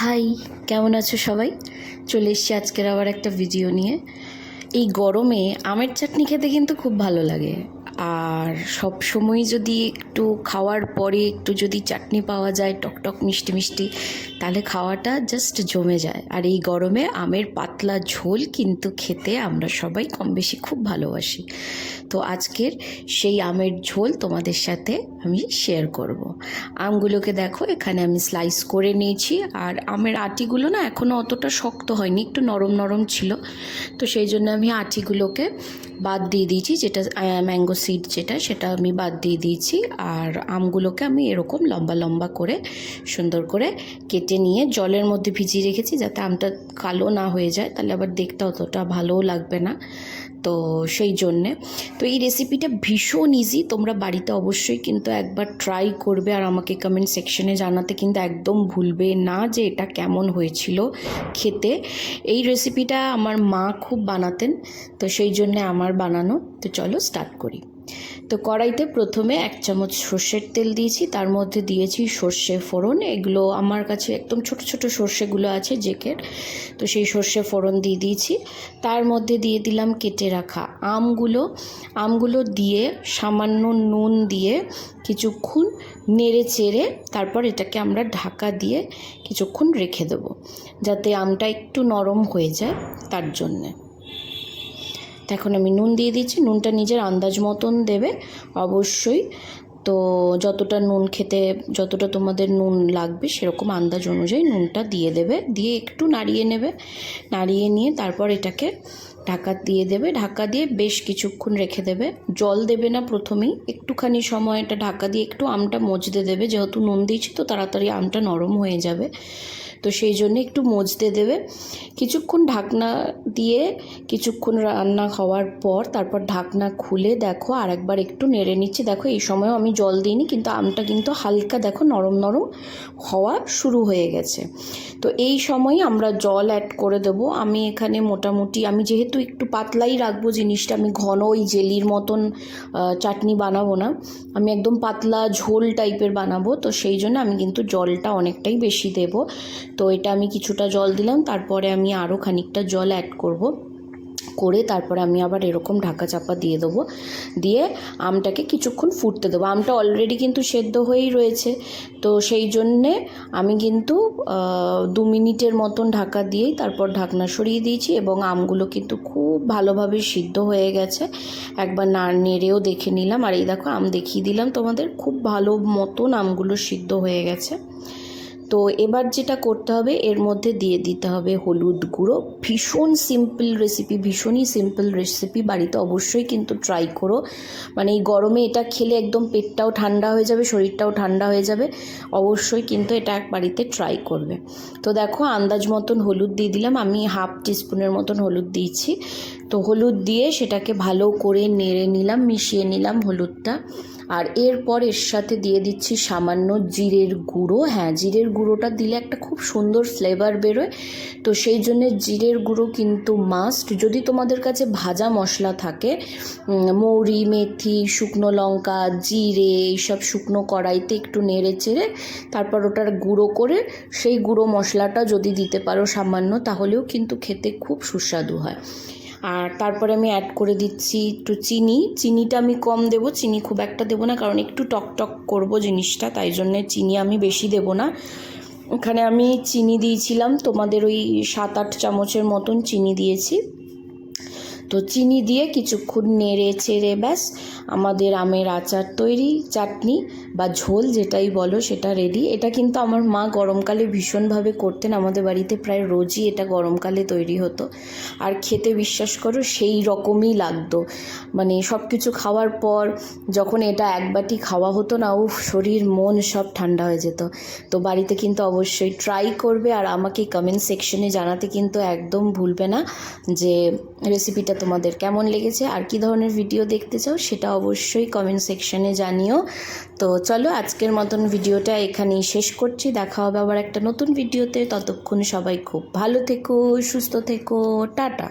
High কেমন আছো সবাই? চলে এসছি আজকের আবার একটা ভিডিও নিয়ে। এই গরমে আমের চাটনি খেতে কিন্তু খুব ভালো লাগে। আর সব সময় যদি একটু খাওয়ার পরে একটু যদি চাটনি পাওয়া যায়, টকটক মিষ্টি মিষ্টি, তাহলে খাওয়াটা জাস্ট জমে যায়। আর এই গরমে আমের পাতলা ঝোল কিন্তু খেতে আমরা সবাই কম বেশি খুব ভালোবাসি। তো আজকের সেই আমের ঝোল তোমাদের সাথে আমি শেয়ার করব। আমগুলোকে দেখো, এখানে আমি স্লাইস করে নিয়েছি। আর আমের আটিগুলো না এখনও অতটা শক্ত হয়নি, একটু নরম নরম ছিল। তো সেই জন্য আমি আটিগুলোকে বাদ দিয়ে দিয়েছি, যেটা ম্যাঙ্গো সিড যেটা, সেটা আমি বাদ দিয়ে দিয়েছি। আর আমগুলোকে আমি এরকম লম্বা লম্বা করে, সুন্দর করে কেটে নিয়ে জলের মধ্যে ভিজিয়ে রেখেছি, যাতে আমটা কালো না হয়ে যায়। তাহলে আবার দেখতে অতটা ভালোও লাগবে না। তো সেই জন্যে। তো এই রেসিপিটা ভীষণ ইজি তোমরা বাড়িতে অবশ্যই কিন্তু একবার ট্রাই করবে আর আমাকে কমেন্ট সেকশনে জানাতে কিন্তু একদম ভুলবে না যে এটা কেমন হয়েছিল খেতে। এই রেসিপিটা আমার মা খুব বানাতেন, তো সেই জন্যে আমার বানানো। তো চলো স্টার্ট করি। তো কড়াইতে প্রথমে এক চামচ সর্ষের তেল দিয়েছি, তার মধ্যে দিয়েছি সর্ষে ফোড়ন। এগুলো আমার কাছে একদম ছোট ছোট সর্ষেগুলো আছে জেকের, তো সেই সর্ষে ফোড়ন দিয়ে দিয়েছি। তার মধ্যে দিয়ে দিলাম কেটে রাখা আমগুলো। আমগুলো দিয়ে সামান্য নুন দিয়ে কিছুক্ষণ নেড়ে চেড়ে তারপর এটাকে আমরা ঢাকা দিয়ে কিছুক্ষণ রেখে দেবো, যাতে আমটা একটু নরম হয়ে যায় তার জন্যে। তো এখন আমি নুন দিয়ে দিচ্ছি। নুনটা নিজের আন্দাজ মতন দেবে, অবশ্যই। তো যতটা নুন খেতে, যতটা তোমাদের নুন লাগবে সেরকম আন্দাজ অনুযায়ী নুনটা দিয়ে দেবে। দিয়ে একটু নাড়িয়ে নেবে। নাড়িয়ে নিয়ে তারপর এটাকে ঢাকা দিয়ে দেবে। ঢাকা দিয়ে বেশ কিছুক্ষণ রেখে দেবে। জল দেবে না প্রথমেই। একটুখানি সময় এটা ঢাকা দিয়ে একটু আমটা মজতে দেবে। যেহেতু নুন দিয়েছি তো তাড়াতাড়ি আমটা নরম হয়ে যাবে। তো সেই জন্য একটু মজতে দেবে। কিছুক্ষণ ঢাকনা দিয়ে কিছুক্ষণ রান্না হওয়ার পর তারপর ঢাকনা খুলে দেখো আর একবার একটু নেড়ে নিচ্ছি। দেখো এই সময়ও আমি জল দিইনি, কিন্তু আমটা কিন্তু হালকা দেখো নরম নরম হওয়া শুরু হয়ে গেছে। তো এই সময় আমরা জল অ্যাড করে দেবো। আমি এখানে মোটামুটি, আমি যেহেতু একটু পাতলাই রাখব জিনিসটা, আমি ঘন ওই জেলির মতন চাটনি বানাবো না। আমি একদম পাতলা ঝোল টাইপের বানাবো, তো সেই জন্য আমি কিন্তু জলটা অনেকটাই বেশি দেব। তো এটা আমি কিছুটা জল দিলাম, তারপরে আমি আরও খানিকটা জল অ্যাড করব। করে তারপরে আমি আবার এরকম ঢাকা চাপা দিয়ে দেবো। দিয়ে আমটাকে কিছুক্ষণ ফুটতে দেবো। আমটা অলরেডি কিন্তু সেদ্ধ হয়েই রয়েছে। তো সেই জন্যে আমি কিন্তু দু মিনিটের মতন ঢাকা দিয়েই তারপর ঢাকনা সরিয়ে দিয়েছি এবং আমগুলো কিন্তু খুব ভালোভাবে সিদ্ধ হয়ে গেছে। একবার না নেড়েও দেখে নিলাম। আর এই দেখো, আম দেখিয়ে দিলাম তোমাদের। খুব ভালো মতন আমগুলো সিদ্ধ হয়ে গেছে। তো এবার যেটা করতে হবে, এর মধ্যে দিয়ে দিতে হবে হলুদ গুঁড়ো। ভীষণ সিম্পল রেসিপি ভীষণই সিম্পল রেসিপি বাড়িতে অবশ্যই কিন্তু ট্রাই করো। মানে এই গরমে এটা খেলে একদম পেটটাও ঠান্ডা হয়ে যাবে, শরীরটাও ঠান্ডা হয়ে যাবে। অবশ্যই কিন্তু এটা এক বাড়িতে ট্রাই করবে। তো দেখো, আন্দাজ মতন হলুদ দিয়ে দিলাম। আমি হাফ টিস্পুনের মতন হলুদ দিয়েছি। তো হলুদ দিয়ে সেটাকে ভালো করে নেড়ে নিলাম, মিশিয়ে নিলাম হলুদটা। আর এরপর এর সাথে দিয়ে দিচ্ছি সামান্য জিরের গুঁড়ো। হ্যাঁ জিরের গুঁড়োটা দিলে একটা খুব সুন্দর ফ্লেভার বেরোয়। তো সেই জন্য জিরের গুঁড়ো কিন্তু মাস্ট যদি তোমাদের কাছে ভাজা মশলা থাকে মৌরি, মেথি, শুকনো লঙ্কা, জিরে, এইসব শুকনো কড়াইতে একটু নেড়ে চেড়ে তারপর ওটার গুঁড়ো করে সেই গুঁড়ো মশলাটা যদি দিতে পারো সামান্য, তাহলেও কিন্তু খেতে খুব সুস্বাদু হয়। আর তারপরে আমি অ্যাড করে দিচ্ছি একটু চিনি। চিনিটা আমি কম দেব, চিনি খুব একটা দেবো না, কারণ একটু টক টক করব জিনিসটা, তাই জন্যে চিনি আমি বেশি দেব না। এখানে আমি চিনি দিয়েছিলাম, তোমাদের ওই সাত আট চামচের মতন চিনি দিয়েছি। তো চিনি দিয়ে কিছুক্ষণ নেড়ে চেড়ে ব্যাস, আমাদের আমের আচার তৈরি, চাটনি বা ঝোল যেটাই বলো সেটা রেডি এটা কিন্তু আমার মা গরমকালে ভীষণভাবে করতেন, আমাদের বাড়িতে প্রায় রোজই এটা গরমকালে তৈরি হতো। আর খেতে বিশ্বাস করো সেই রকমই লাগতো। মানে সব কিছু খাওয়ার পর যখন এটা এক বাটি খাওয়া হতো না, উফ, শরীর, মন সব ঠান্ডা হয়ে যেত। তো বাড়িতে কিন্তু অবশ্যই ট্রাই করবে আর আমাকে কমেন্ট সেকশনে জানাতে কিন্তু একদম ভুলবে না যে রেসিপিটা তোমাদের কেমন লেগেছে আর কি ধরনের ভিডিও দেখতে চাও সেটা অবশ্যই কমেন্ট সেকশনে জানিও। তো চলো আজকের মতন ভিডিওটা এখানেই শেষ করছি। দেখা হবে আবার একটা নতুন ভিডিওতে ততক্ষণ সবাই খুব ভালো থেকো, সুস্থ থেকো, টাটা।